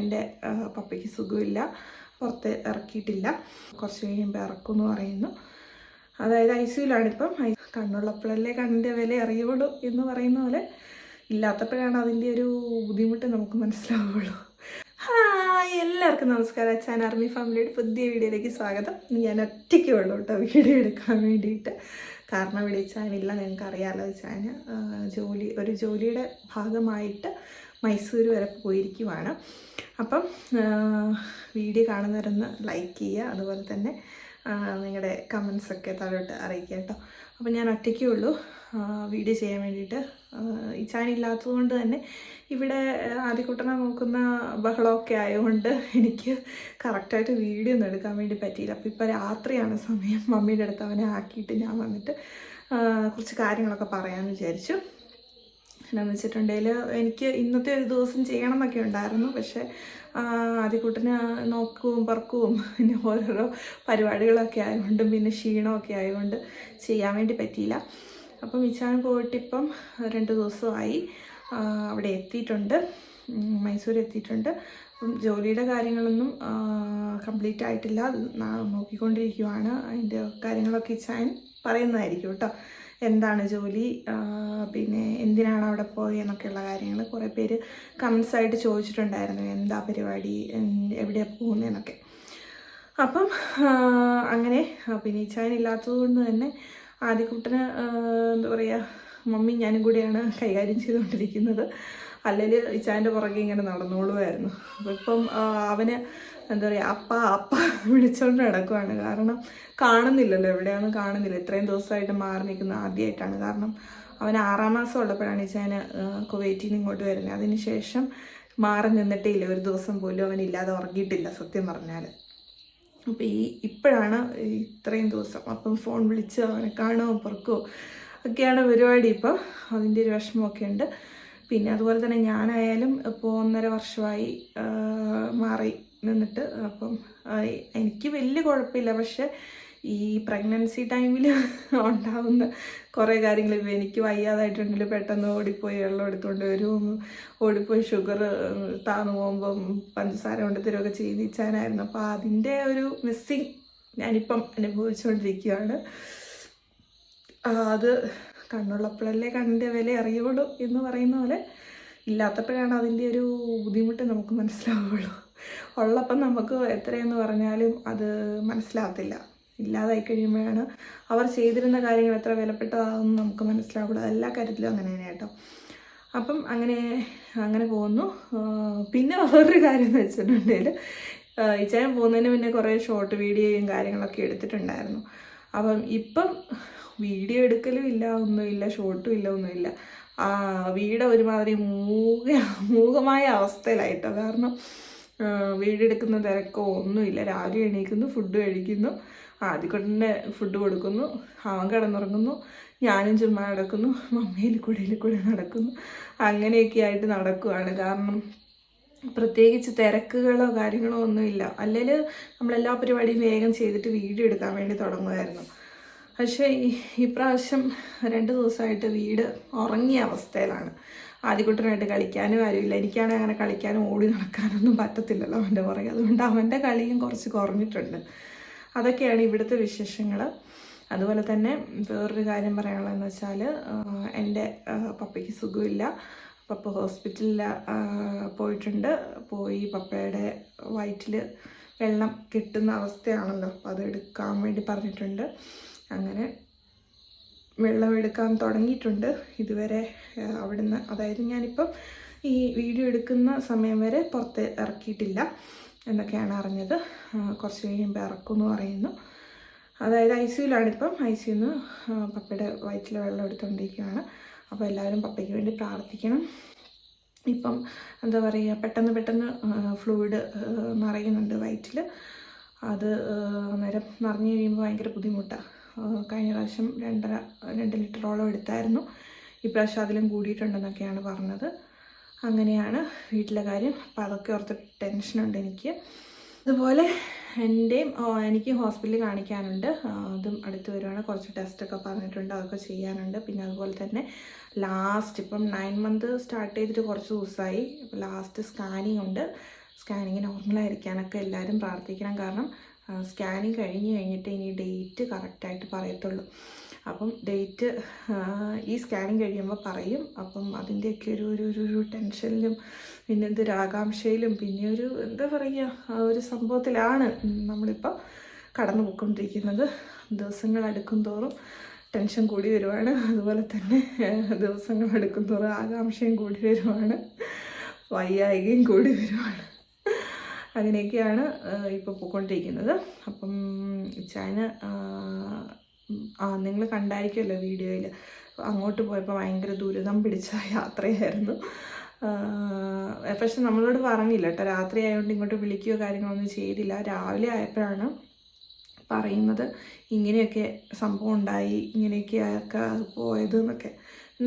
എന്റെ പപ്പയ്ക്ക് സുഖമില്ല. പുറത്ത് ഇറക്കിയിട്ടില്ല. കുറച്ച് കഴിയുമ്പോൾ ഇറക്കും എന്ന് പറയുന്നു. അതായത് ഐ സിയിലാണിപ്പം കണ്ണുള്ളപ്പോഴല്ലേ കണ്ണിന്റെ വില അറിയുള്ളൂ എന്ന് പറയുന്ന പോലെ ഇല്ലാത്തപ്പോഴാണ് അതിന്റെ ഒരു ബുദ്ധിമുട്ട് നമുക്ക് മനസ്സിലാവുള്ളൂ. ഹായ് എല്ലാവർക്കും നമസ്കാരം. അച്ഛൻ ആർമി ഫാമിലിയുടെ പുതിയ വീഡിയോയിലേക്ക് സ്വാഗതം. ഞാൻ ഒറ്റയ്ക്ക് ഉള്ളൂ കേട്ടോ വീഡിയോ എടുക്കാൻ വേണ്ടിയിട്ട്. കാരണം വിളിച്ചാനില്ല നിങ്ങൾക്ക് അറിയാമല്ലോ ചാൻ ജോലി ഒരു ജോലിയുടെ ഭാഗമായിട്ട് മൈസൂർ വരെ പോയിരിക്കുവാണ്. അപ്പം വീഡിയോ കാണുന്നവരൊന്ന് ലൈക്ക് ചെയ്യുക. അതുപോലെ തന്നെ നിങ്ങളുടെ കമൻസൊക്കെ താഴോട്ട് അറിയിക്കുക കേട്ടോ. അപ്പം ഞാൻ ഒറ്റയ്ക്കേ ഉള്ളൂ. വീഡിയോ ചെയ്യാൻ വേണ്ടിയിട്ട്. ഈ ചാനില്ലാത്തതുകൊണ്ട് തന്നെ ഇവിടെ ആദ്യക്കുട്ടനെ നോക്കുന്ന ബഹളമൊക്കെ ആയതുകൊണ്ട് എനിക്ക് കറക്റ്റായിട്ട് വീഡിയോ ഒന്നും എടുക്കാൻ വേണ്ടി പറ്റിയില്ല. അപ്പോൾ ഇപ്പോൾ രാത്രിയാണ് സമയം. മമ്മിയുടെ അടുത്ത് അവനെ ആക്കിയിട്ട് ഞാൻ വന്നിട്ട് കുറച്ച് കാര്യങ്ങളൊക്കെ പറയാമെന്ന് വിചാരിച്ചു. എന്നാന്ന് വെച്ചിട്ടുണ്ടെങ്കിൽ എനിക്ക് ഇന്നത്തെ ഒരു ദിവസം ചെയ്യണം എന്നൊക്കെ ഉണ്ടായിരുന്നു. പക്ഷേ ആദ്യക്കൂട്ടിന് നോക്കുകയും പറക്കുകയും പിന്നെ ഓരോരോ പരിപാടികളൊക്കെ ആയതുകൊണ്ടും പിന്നെ ക്ഷീണമൊക്കെ ആയതുകൊണ്ട് ചെയ്യാൻ വേണ്ടി പറ്റിയില്ല. അപ്പം ഇച്ചാൻ പോയിട്ടിപ്പം രണ്ട് ദിവസമായി അവിടെ എത്തിയിട്ടുണ്ട്. മൈസൂർ എത്തിയിട്ടുണ്ട്. അപ്പം ജോലിയുടെ കാര്യങ്ങളൊന്നും കംപ്ലീറ്റ് ആയിട്ടില്ല. നോക്കിക്കൊണ്ടിരിക്കുവാണ്. അതിന്റെ കാര്യങ്ങളൊക്കെ ഇച്ചാൻ പറയുന്നതായിരിക്കും കേട്ടോ. എന്താണ് ജോലി പിന്നെ എന്തിനാണ് അവിടെ പോയെന്നൊക്കെയുള്ള കാര്യങ്ങൾ കുറേ പേര് കമൻസ് ആയിട്ട് ചോദിച്ചിട്ടുണ്ടായിരുന്നു. എന്താ പരിപാടി? എവിടെയാണ് പോകുന്നതെന്നൊക്കെ അപ്പം അങ്ങനെ പിന്നെ ഇച്ചായൻ ഇല്ലാത്തത് കൊണ്ട് തന്നെ ആദ്യക്കുട്ടന് എന്താ പറയുക മമ്മി ഞാനും കൂടിയാണ് കൈകാര്യം ചെയ്തുകൊണ്ടിരിക്കുന്നത്. അല്ലെങ്കിൽ ഇച്ചാന്റെ പുറകെ ഇങ്ങനെ നടന്നോളുമായിരുന്നു അപ്പം ഇപ്പം അവന് എന്താ പറയുക അപ്പ അപ്പ വിളിച്ചോണ്ട് നടക്കുവാണ്. കാരണം കാണുന്നില്ലല്ലോ എവിടെയാണ് കാണുന്നില്ല. ഇത്രയും ദിവസമായിട്ട് മാറി നിൽക്കുന്ന ആദ്യമായിട്ടാണ് കാരണം അവൻ ആറാം മാസം ഉള്ളപ്പോഴാണ് ഇച്ചാന് കുവൈറ്റിൽ നിന്ന് ഇങ്ങോട്ട് വരുന്നത്. അതിന് ശേഷം മാറി നിന്നിട്ടേ ഇല്ല ഒരു ദിവസം പോലും അവൻ ഇല്ലാതെ ഉറങ്ങിയിട്ടില്ല സത്യം പറഞ്ഞാൽ അപ്പോൾ ഈ ഇപ്പോഴാണ് ഇത്രയും ദിവസം അപ്പം ഫോൺ വിളിച്ച് അവനെ കാണുമോ പുറക്കുമോ ഒക്കെയാണ് പരിപാടി. ഇപ്പോൾ അതിന്റെ ഒരു വിഷമമൊക്കെ ഉണ്ട്. പിന്നെ അതുപോലെ തന്നെ ഞാനായാലും ഇപ്പോൾ ഒന്നര വർഷമായി മാറി നിന്നിട്ട് അപ്പം എനിക്ക് വലിയ കുഴപ്പമില്ല പക്ഷെ ഈ പ്രഗ്നൻസി ടൈമിൽ ഉണ്ടാകുന്ന കുറേ കാര്യങ്ങൾ എനിക്ക് വയ്യാതായിട്ടുണ്ടെങ്കിൽ പെട്ടെന്ന് ഓടിപ്പോയി വെള്ളം എടുത്തുകൊണ്ട് വരും. ഓടിപ്പോയി ഷുഗർ താന്നു പോകുമ്പം പഞ്ചസാര കൊണ്ട് തരുമൊക്കെ ചെയ്തിച്ചാനായിരുന്നു അപ്പോൾ അതിന്റെ ഒരു മിസ്സിങ് ഞാനിപ്പം അനുഭവിച്ചുകൊണ്ടിരിക്കുകയാണ് അത് കണ്ണുള്ളപ്പോഴല്ലേ കണ്ണിന്റെ വില അറിയുള്ളൂ എന്ന് പറയുന്ന പോലെ ഇല്ലാത്തപ്പോഴാണ് അതിന്റെ ഒരു ബുദ്ധിമുട്ട് നമുക്ക് മനസ്സിലാവുള്ളൂ. ഉള്ളപ്പം നമുക്ക് എത്രയെന്ന് പറഞ്ഞാലും അത് മനസ്സിലാകത്തില്ല. ഇല്ലാതായി കഴിയുമ്പോഴാണ് അവർ ചെയ്തിരുന്ന കാര്യങ്ങൾ എത്ര വിലപ്പെട്ടതാണെന്ന് നമുക്ക് മനസ്സിലാവുള്ളൂ. എല്ലാ കാര്യത്തിലും അങ്ങനെ തന്നെ കേട്ടോ. അപ്പം അങ്ങനെ അങ്ങനെ പോകുന്നു. പിന്നെ വേറൊരു കാര്യം എന്ന് വെച്ചിട്ടുണ്ടെങ്കിൽ ചായം പോകുന്നതിന് പിന്നെ കുറേ ഷോർട്ട് വീഡിയോയും കാര്യങ്ങളൊക്കെ എടുത്തിട്ടുണ്ടായിരുന്നു. അപ്പം ഇപ്പം വീഡിയോ എടുക്കലും ഇല്ല ഒന്നുമില്ല ഷോട്ടും ഇല്ല ഒന്നുമില്ല. ആ, വീട് ഒരുമാതിരി മൂക മൂകമായ അവസ്ഥയിലായിട്ടോ. കാരണം വീടെടുക്കുന്ന തിരക്കോ ഒന്നുമില്ല. രാവിലെ എണീക്കുന്നു ഫുഡ് കഴിക്കുന്നു. ആദ്യക്കൊട്ടിന്റെ ഫുഡ് കൊടുക്കുന്നു. അവൻ കിടന്നുറങ്ങുന്നു. ഞാനും ചുമ്മാ നടക്കുന്നു. മമ്മയിൽ കൂടെ കൂടെ നടക്കുന്നു. അങ്ങനെയൊക്കെ ആയിട്ട് നടക്കുവാണ്. കാരണം പ്രത്യേകിച്ച് തിരക്കുകളോ കാര്യങ്ങളോ ഒന്നുമില്ല. അല്ലെങ്കിൽ നമ്മളെല്ലാ പരിപാടിയും വേഗം ചെയ്തിട്ട് വീഡിയോ എടുക്കാൻ വേണ്ടി തുടങ്ങുമായിരുന്നു. പക്ഷേ ഇപ്രാവശ്യം രണ്ട് ദിവസമായിട്ട് വീട് ഉറങ്ങിയ അവസ്ഥയിലാണ്. ആദ്യക്കുട്ടനായിട്ട് കളിക്കാനും ആരുമില്ല. എനിക്കാണെങ്കിൽ അങ്ങനെ കളിക്കാനും ഓടി നടക്കാനൊന്നും പറ്റത്തില്ലല്ലോ അവന്റെ പുറകെ. അതുകൊണ്ട് അവന്റെ കളിയും കുറച്ച് കുറഞ്ഞിട്ടുണ്ട്. അതൊക്കെയാണ് ഇവിടുത്തെ വിശേഷങ്ങൾ അതുപോലെ തന്നെ വേറൊരു കാര്യം പറയാനുള്ളതെന്ന് വെച്ചാൽ എന്റെ പപ്പയ്ക്ക് സുഖമില്ല. പപ്പ ഹോസ്പിറ്റലിൽ പോയിട്ടുണ്ട്. പോയി പപ്പയുടെ വയറ്റിൽ വെള്ളം കിട്ടുന്ന അവസ്ഥയാണല്ലോ. അപ്പോൾ അത് എടുക്കാൻ വേണ്ടി പറഞ്ഞിട്ടുണ്ട്. അങ്ങനെ വെള്ളമെടുക്കാൻ തുടങ്ങിയിട്ടുണ്ട്. ഇതുവരെ അവിടെ അവിടുന്ന് അതായത് ഞാനിപ്പം ഈ വീഡിയോ എടുക്കുന്ന സമയം വരെ പുറത്ത് ഇറക്കിയിട്ടില്ല എന്നൊക്കെയാണ് അറിഞ്ഞത്. കുറച്ച് കഴിയുമ്പോൾ ഇറക്കും എന്ന് പറയുന്നു. അതായത് ഐ സിയുലാണിപ്പം ഐ സിന്ന് പപ്പയുടെ വയറ്റിൽ വെള്ളം എടുത്തുകൊണ്ടിരിക്കുകയാണ്. അപ്പോൾ എല്ലാവരും പപ്പയ്ക്ക് വേണ്ടി പ്രാർത്ഥിക്കണം. ഇപ്പം എന്താ പറയുക പെട്ടെന്ന് പെട്ടെന്ന് ഫ്ലൂയിഡ് നിറയുന്നുണ്ട് വയറ്റിൽ. അത് അന്നേരം നിറഞ്ഞു കഴിയുമ്പോൾ ഭയങ്കര ബുദ്ധിമുട്ടാണ് കഴിഞ്ഞ പ്രാവശ്യം രണ്ടര രണ്ട് ലിറ്ററോളം എടുത്തായിരുന്നു. ഇപ്രാവശ്യം അതിലും കൂടിയിട്ടുണ്ടെന്നൊക്കെയാണ് പറഞ്ഞത്. അങ്ങനെയാണ് വീട്ടിലെ കാര്യം. അപ്പോൾ അതൊക്കെ ഓർത്ത് ടെൻഷനുണ്ട് എനിക്ക്. അതുപോലെ എന്റെയും എനിക്ക് ഹോസ്പിറ്റലിൽ കാണിക്കാനുണ്ട്. അതും അടുത്ത് വരുവാണ്. കുറച്ച് ടെസ്റ്റൊക്കെ പറഞ്ഞിട്ടുണ്ട്. അതൊക്കെ ചെയ്യാനുണ്ട്. പിന്നെ അതുപോലെ തന്നെ ലാസ്റ്റ് ഇപ്പം നയൻ മന്ത് സ്റ്റാർട്ട് ചെയ്തിട്ട് കുറച്ച് ദിവസമായി. ലാസ്റ്റ് സ്കാനിങ് ഉണ്ട്. സ്കാനിങ് നോർമലായിരിക്കാനൊക്കെ എല്ലാവരും പ്രാർത്ഥിക്കണം. കാരണം സ്കാനിങ് കഴിഞ്ഞ് കഴിഞ്ഞിട്ട് ഇനി ഡേറ്റ് കറക്റ്റായിട്ട് പറയത്തുള്ളൂ. അപ്പം ഡേറ്റ് ഈ സ്കാനിങ് കഴിയുമ്പോൾ പറയും. അപ്പം അതിന്റെയൊക്കെ ഒരു ഒരു ഒരു ടെൻഷനിലും പിന്നെ എന്തൊരു ആകാംക്ഷയിലും പിന്നെ ഒരു എന്താ പറയുക ഒരു സംഭവത്തിലാണ് നമ്മളിപ്പോൾ കടന്നു പോയിക്കൊണ്ടിരിക്കുന്നത് ദിവസങ്ങൾ അടുക്കും തോറും ടെൻഷൻ കൂടി വരുവാണ്. അതുപോലെ തന്നെ ദിവസങ്ങൾ അടുക്കും തോറും ആകാംക്ഷയും കൂടി വരുവാണ്. വയ്യായികയും കൂടി വരുവാണ്. അങ്ങനെയൊക്കെയാണ് ഇപ്പോൾ പോയിക്കൊണ്ടിരിക്കുന്നത് അപ്പം ചൈന ആ നിങ്ങൾ കണ്ടായിരിക്കുമല്ലോ വീഡിയോയിൽ അങ്ങോട്ട് പോയപ്പോൾ ഭയങ്കര ദുരിതം പിടിച്ച യാത്രയായിരുന്നു. പക്ഷെ നമ്മളോട് പറഞ്ഞില്ല കേട്ടോ രാത്രി ആയതുകൊണ്ട് ഇങ്ങോട്ട് വിളിക്കുകയോ കാര്യങ്ങളൊന്നും ചെയ്തില്ല. രാവിലെ ആയപ്പോഴാണ് പറയുന്നത് ഇങ്ങനെയൊക്കെ സംഭവം ഉണ്ടായി ഇങ്ങനെയൊക്കെ ആയൊക്കെ പോയത് എന്നൊക്കെ.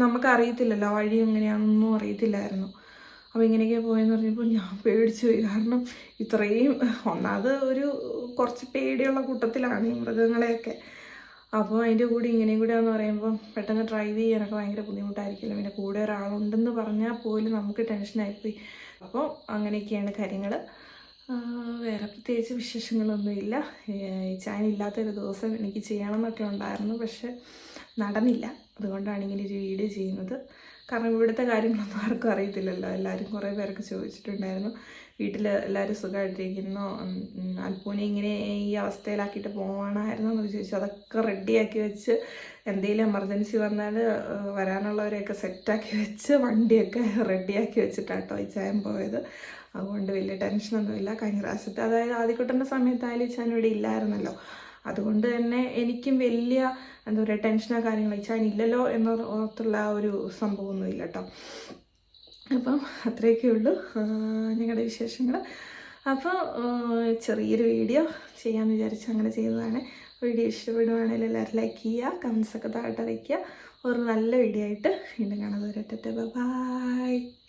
നമുക്കറിയത്തില്ലല്ലോ വഴി എങ്ങനെയാണെന്നൊന്നും അറിയത്തില്ലായിരുന്നു. അപ്പോൾ ഇങ്ങനെയൊക്കെ പോയെന്ന് പറഞ്ഞപ്പോൾ ഞാൻ പേടിച്ചു പോയി. കാരണം ഇത്രയും ഒന്നാമത് ഒരു കുറച്ച് പേടിയുള്ള കൂട്ടത്തിലാണ് ഈ മൃഗങ്ങളെയൊക്കെ. അപ്പോൾ അതിന്റെ കൂടെ ഇങ്ങനെയും കൂടെ എന്ന് പറയുമ്പോൾ പെട്ടെന്ന് ഡ്രൈവ് ചെയ്യാനൊക്കെ ഭയങ്കര ബുദ്ധിമുട്ടായിരിക്കില്ല പിന്നെ കൂടെ ഒരാളുണ്ടെന്ന് പറഞ്ഞാൽ പോലും നമുക്ക് ടെൻഷനായിപ്പോയി അപ്പോൾ അങ്ങനെയൊക്കെയാണ് കാര്യങ്ങൾ വേറെ പ്രത്യേകിച്ച് വിശേഷങ്ങളൊന്നുമില്ല. ഈ ചായ ഇല്ലാത്തൊരു ദിവസം എനിക്ക് ചെയ്യണമെന്നൊക്കെ ഉണ്ടായിരുന്നു. പക്ഷെ നടന്നില്ല. അതുകൊണ്ടാണ് ഇങ്ങനെ ഒരു വീഡിയോ ചെയ്യുന്നത്. കാരണം ഇവിടുത്തെ കാര്യങ്ങളൊന്നും ആർക്കും അറിയത്തില്ലല്ലോ. എല്ലാവരും കുറേ പേരൊക്കെ ചോദിച്ചിട്ടുണ്ടായിരുന്നു. വീട്ടിൽ എല്ലാവരും സുഖമായിട്ടിരിക്കുന്നു അൽപ്പൂനെ ഇങ്ങനെ ഈ അവസ്ഥയിലാക്കിയിട്ട് പോകണമായിരുന്നു എന്ന് ചോദിച്ചു അതൊക്കെ റെഡിയാക്കി വെച്ച് എന്തെങ്കിലും എമർജൻസി വന്നാൽ വരാനുള്ളവരെയൊക്കെ സെറ്റാക്കി വെച്ച് വണ്ടിയൊക്കെ റെഡിയാക്കി വെച്ചിട്ടാട്ടോ ഈ ചായം പോയത്. അതുകൊണ്ട് വലിയ ടെൻഷനൊന്നുമില്ല. കഴിഞ്ഞ പ്രാവശ്യത്തെ അതായത് ആദ്യക്കുട്ടന്റെ സമയത്തായാലും ചാൻ ഇവിടെ ഇല്ലായിരുന്നല്ലോ. അതുകൊണ്ട് തന്നെ എനിക്കും വലിയ എന്താ പറയുക ടെൻഷനോ കാര്യങ്ങളോ. ഇച്ചാൻ ഇല്ലല്ലോ എന്ന് ഓർത്തുള്ള ആ ഒരു സംഭവമൊന്നും ഇല്ല കേട്ടോ അപ്പം അത്രയൊക്കെ ഉള്ളൂ. ഞങ്ങളുടെ വിശേഷങ്ങൾ അപ്പോൾ ചെറിയൊരു വീഡിയോ ചെയ്യാമെന്ന് വിചാരിച്ച് അങ്ങനെ ചെയ്തതാണ്. വീഡിയോ ഇഷ്ടപ്പെടുവാണെങ്കിൽ എല്ലാവരും ലൈക്ക് ചെയ്യുക കമൻസൊക്കെ താഴെ അറിയിക്കുക. ഒരു നല്ല വീഡിയോ ആയിട്ട് വീണ്ടും കാണാൻ വരട്ടെ ബൈ